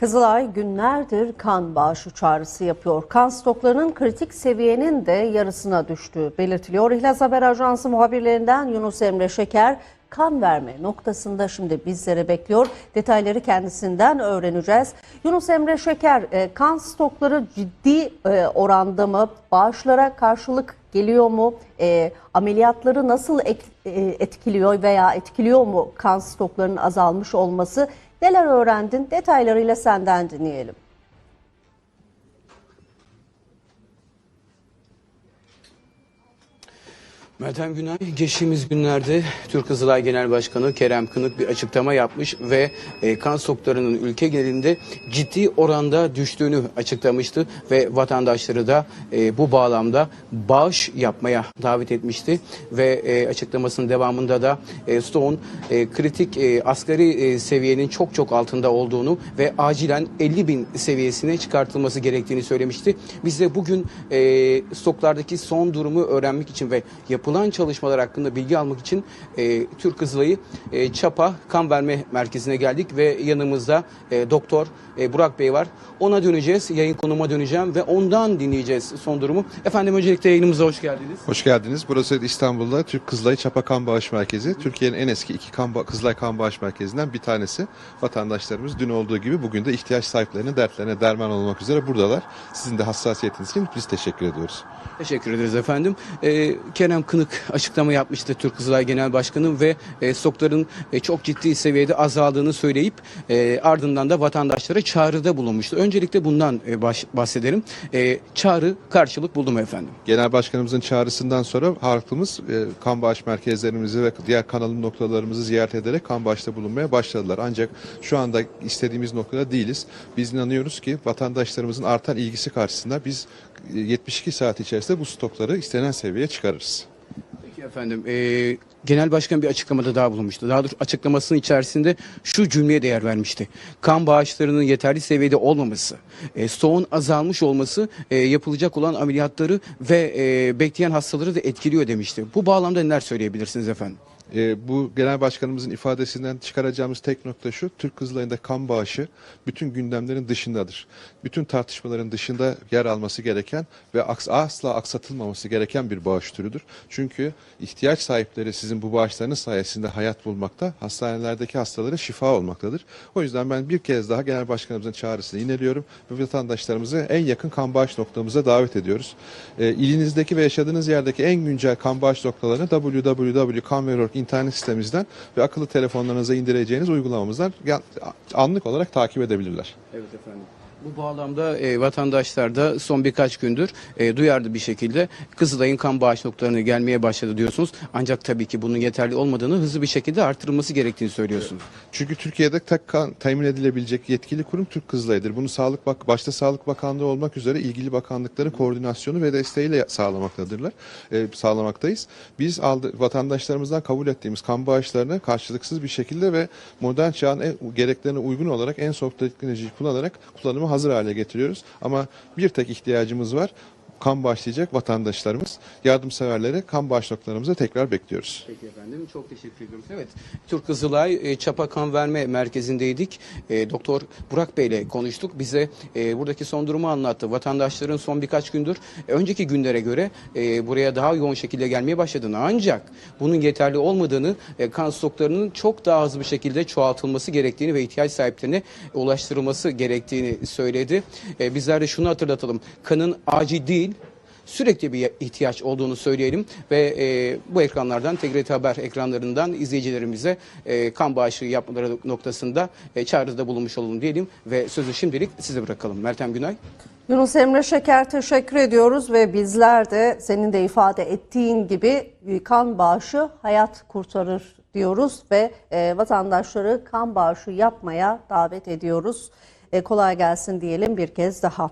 Kızılay günlerdir kan bağışı çağrısı yapıyor. Kan stoklarının kritik seviyenin de yarısına düştüğü belirtiliyor. İhlas Haber Ajansı muhabirlerinden Yunus Emre Şeker kan verme noktasında şimdi bizlere bekliyor. Detayları kendisinden öğreneceğiz. Yunus Emre Şeker e, kan stokları ciddi e, oranda mı? Bağışlara karşılık geliyor mu? E, ameliyatları nasıl etkiliyor veya etkiliyor mu kan stoklarının azalmış olması? Neler öğrendin? Detaylarıyla senden dinleyelim. Meltem Günay geçtiğimiz günlerde Türk Kızılay Genel Başkanı Kerem Kınık bir açıklama yapmış ve e, kan stoklarının ülke genelinde ciddi oranda düştüğünü açıklamıştı ve vatandaşları da e, bu bağlamda bağış yapmaya davet etmişti ve e, açıklamasının devamında da e, stoğun e, kritik e, asgari e, seviyenin çok çok altında olduğunu ve acilen 50 bin seviyesine çıkartılması gerektiğini söylemişti. Biz de bugün e, stoklardaki son durumu öğrenmek için ve yapılan çalışmalar hakkında bilgi almak için e, Türk Kızılay'ı e, Çapa Kan Verme Merkezi'ne geldik ve yanımızda e, Doktor e, Burak Bey var. Ona döneceğiz, yayın konuma döneceğim ve ondan dinleyeceğiz son durumu. Efendim öncelikle yayınımıza hoş geldiniz. Hoş geldiniz. Burası İstanbul'da Türk Kızılay Çapa Kan Bağış Merkezi. Türkiye'nin en eski iki kan Kızılay Kan Bağış Merkezi'nden bir tanesi. Vatandaşlarımız dün olduğu gibi bugün de ihtiyaç sahiplerinin dertlerine derman olmak üzere buradalar. Sizin de hassasiyetiniz için biz teşekkür ediyoruz. Teşekkür ederiz efendim. Ee, Kerem Kınık açıklama yapmıştı Türk Kızılay Genel Başkanı ve e, stokların e, çok ciddi seviyede azaldığını söyleyip e, ardından da vatandaşlara çağrıda bulunmuştu. Öncelikle bundan e, baş- bahsedelim. E, çağrı karşılık buldu mu efendim? Genel Başkanımızın çağrısından sonra halkımız e, kan bağış merkezlerimizi ve diğer kanalım noktalarımızı ziyaret ederek kan bağışta bulunmaya başladılar. Ancak şu anda istediğimiz noktada değiliz. Biz inanıyoruz ki vatandaşlarımızın artan ilgisi karşısında biz e, 72 saat içerisinde bu stokları istenen seviyeye çıkarırız. Peki efendim. e, Genel Başkan bir açıklamada daha bulunmuştu. Daha doğrusu açıklamasının içerisinde şu cümleye değer vermişti. Kan bağışlarının yeterli seviyede olmaması, e, stoğun azalmış olması e, yapılacak olan ameliyatları ve e, bekleyen hastaları da etkiliyor demişti. Bu bağlamda neler söyleyebilirsiniz efendim? E, bu genel başkanımızın ifadesinden çıkaracağımız tek nokta şu. Türk Kızılay'ında kan bağışı bütün gündemlerin dışındadır. Bütün tartışmaların dışında yer alması gereken ve asla aksatılmaması gereken bir bağış türüdür. Çünkü ihtiyaç sahipleri sizin bu bağışlarınız sayesinde hayat bulmakta, hastanelerdeki hastalara şifa olmaktadır. O yüzden ben bir kez daha genel başkanımızın çağrısını ineliyorum ve vatandaşlarımızı en yakın kan bağış noktamıza davet ediyoruz. E, ilinizdeki ve yaşadığınız yerdeki en güncel kan bağış noktalarını www.kanver.org internet sitemizden ve akıllı telefonlarınıza indireceğiniz uygulamamızdan anlık olarak takip edebilirler. Evet efendim. Bu bağlamda e, vatandaşlar da son birkaç gündür e, duyarlı bir şekilde Kızılay'ın kan bağış noktalarına gelmeye başladı diyorsunuz. Ancak tabii ki bunun yeterli olmadığını hızlı bir şekilde artırılması gerektiğini söylüyorsunuz. Çünkü Türkiye'de tek kan temin edilebilecek yetkili kurum Türk Kızılay'dır. Bunu Sağlık Bak başta Sağlık Bakanlığı olmak üzere ilgili bakanlıkların koordinasyonu ve desteğiyle sağlamaktadırlar. e, sağlamaktayız. Biz aldı, vatandaşlarımızdan kabul ettiğimiz kan bağışlarını karşılıksız bir şekilde ve modern çağın en, gereklerine uygun olarak en son teknolojiyi kullanarak kullanıma hazır hale getiriyoruz. Ama bir tek ihtiyacımız var. Kan bağışlayacak vatandaşlarımız, yardımseverlere kan bağış noktalarımıza tekrar bekliyoruz. Peki efendim çok teşekkür ediyoruz. Evet Türk Kızılay e, Çapa Kan Verme Merkezi'ndeydik. E, Doktor Burak Bey ile konuştuk. Bize e, buradaki son durumu anlattı. Vatandaşların son birkaç gündür e, önceki günlere göre e, buraya daha yoğun şekilde gelmeye başladığını ancak bunun yeterli olmadığını e, kan stoklarının çok daha hızlı bir şekilde çoğaltılması gerektiğini ve ihtiyaç sahiplerine ulaştırılması gerektiğini söyledi. E, bizler de şunu hatırlatalım. Kanın acil değil sürekli bir ihtiyaç olduğunu söyleyelim ve e, bu ekranlardan TGRT Haber ekranlarından izleyicilerimize e, kan bağışı yapmaları noktasında e, çağrıda bulunmuş olalım diyelim ve sözü şimdilik size bırakalım. Meltem Günay. Yunus Emre Şeker teşekkür ediyoruz ve bizler de senin de ifade ettiğin gibi kan bağışı hayat kurtarır diyoruz ve e, vatandaşları kan bağışı yapmaya davet ediyoruz. E, kolay gelsin diyelim bir kez daha.